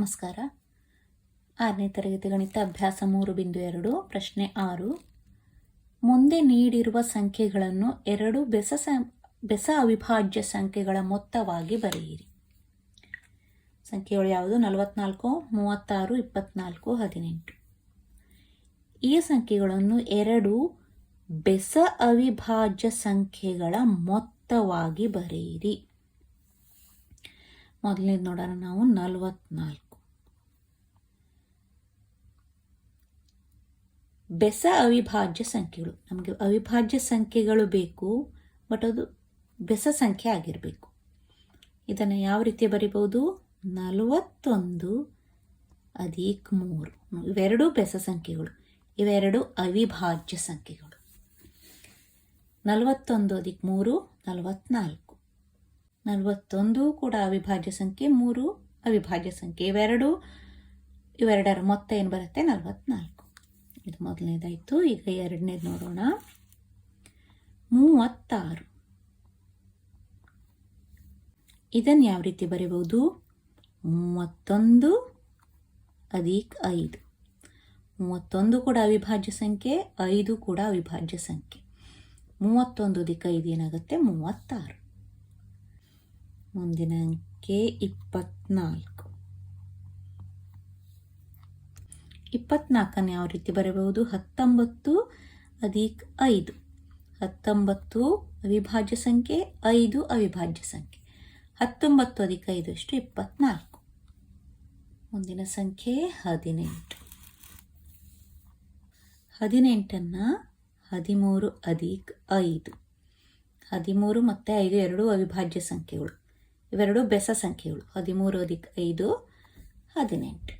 ನಮಸ್ಕಾರ. ಆರನೇ ತರಗತಿ ಗಣಿತ ಅಭ್ಯಾಸ ಮೂರು ಬಿಂದು ಎರಡು, ಪ್ರಶ್ನೆ ಆರು. ಮುಂದೆ ನೀಡಿರುವ ಸಂಖ್ಯೆಗಳನ್ನು ಎರಡು ಬೆಸ ಬೆಸ ಅವಿಭಾಜ್ಯ ಸಂಖ್ಯೆಗಳ ಮೊತ್ತವಾಗಿ ಬರೆಯಿರಿ. ಸಂಖ್ಯೆಗಳು ಯಾವುದು? ನಲವತ್ನಾಲ್ಕು, ಮೂವತ್ತಾರು, ಇಪ್ಪತ್ನಾಲ್ಕು, ಹದಿನೆಂಟು. ಈ ಸಂಖ್ಯೆಗಳನ್ನು ಎರಡು ಬೆಸ ಅವಿಭಾಜ್ಯ ಸಂಖ್ಯೆಗಳ ಮೊತ್ತವಾಗಿ ಬರೆಯಿರಿ. ಮೊದಲನೇದು ನೋಡೋಣ ನಾವು. ನಲವತ್ನಾಲ್ಕು. ಬೆಸ ಅವಿಭಾಜ್ಯ ಸಂಖ್ಯೆಗಳು. ನಮಗೆ ಅವಿಭಾಜ್ಯ ಸಂಖ್ಯೆಗಳು ಬೇಕು ಬಟ್ ಅದು ಬೆಸ ಸಂಖ್ಯೆ ಆಗಿರಬೇಕು. ಇದನ್ನು ಯಾವ ರೀತಿ ಬರಿಬೋದು ನಲವತ್ತೊಂದು ಅಧಿಕ ಮೂರು. ಇವೆರಡೂ ಬೆಸ ಸಂಖ್ಯೆಗಳು. ಇವೆರಡು ಅವಿಭಾಜ್ಯ ಸಂಖ್ಯೆಗಳು. ನಲವತ್ತೊಂದು ಅಧಿಕ್ ಮೂರು, ನಲವತ್ನಾಲ್ಕು. ನಲವತ್ತೊಂದು ಕೂಡ ಅವಿಭಾಜ್ಯ ಸಂಖ್ಯೆ, ಮೂರು ಅವಿಭಾಜ್ಯ ಸಂಖ್ಯೆ. ಇವೆರಡು, ಇವೆರಡರ ಮೊತ್ತ ಏನು ಬರುತ್ತೆ? ನಲವತ್ನಾಲ್ಕು. ಇದು ಮೊದಲನೇದಾಯಿತು. ಈಗ ಎರಡನೇದು ನೋಡೋಣ. ಮೂವತ್ತಾರು. ಇದನ್ನು ಯಾವ ರೀತಿ ಬರೀಬಹುದು? ಮೂವತ್ತೊಂದು ಅಧಿಕ ಐದು. ಮೂವತ್ತೊಂದು ಕೂಡ ಅವಿಭಾಜ್ಯ ಸಂಖ್ಯೆ, ಐದು ಕೂಡ ಅವಿಭಾಜ್ಯ ಸಂಖ್ಯೆ. ಮೂವತ್ತೊಂದು ಅಧಿಕ್ ಐದು ಏನಾಗುತ್ತೆ? ಮೂವತ್ತಾರು. ಮುಂದಿನ ಅಂಕೆ ಇಪ್ಪತ್ನಾಲ್ಕು. ಇಪ್ಪತ್ನಾಲ್ಕನ್ನು ಯಾವ ರೀತಿ ಬರಬಹುದು ಹತ್ತೊಂಬತ್ತು ಅಧಿಕ್ ಐದು. ಹತ್ತೊಂಬತ್ತು ಅವಿಭಾಜ್ಯ ಸಂಖ್ಯೆ, ಐದು ಅವಿಭಾಜ್ಯ ಸಂಖ್ಯೆ. ಹತ್ತೊಂಬತ್ತು ಅಧಿಕ ಐದು ಅಷ್ಟು ಇಪ್ಪತ್ನಾಲ್ಕು. ಮುಂದಿನ ಸಂಖ್ಯೆ ಹದಿನೆಂಟು. ಹದಿನೆಂಟನ್ನು ಹದಿಮೂರು ಅಧಿಕ ಐದು. ಹದಿಮೂರು ಮತ್ತು ಐದು ಎರಡು ಅವಿಭಾಜ್ಯ ಸಂಖ್ಯೆಗಳು. ಇವೆರಡು ಬೆಸ ಸಂಖ್ಯೆಗಳು. ಹದಿಮೂರು ಅಧಿಕ ಐದು, ಹದಿನೆಂಟು.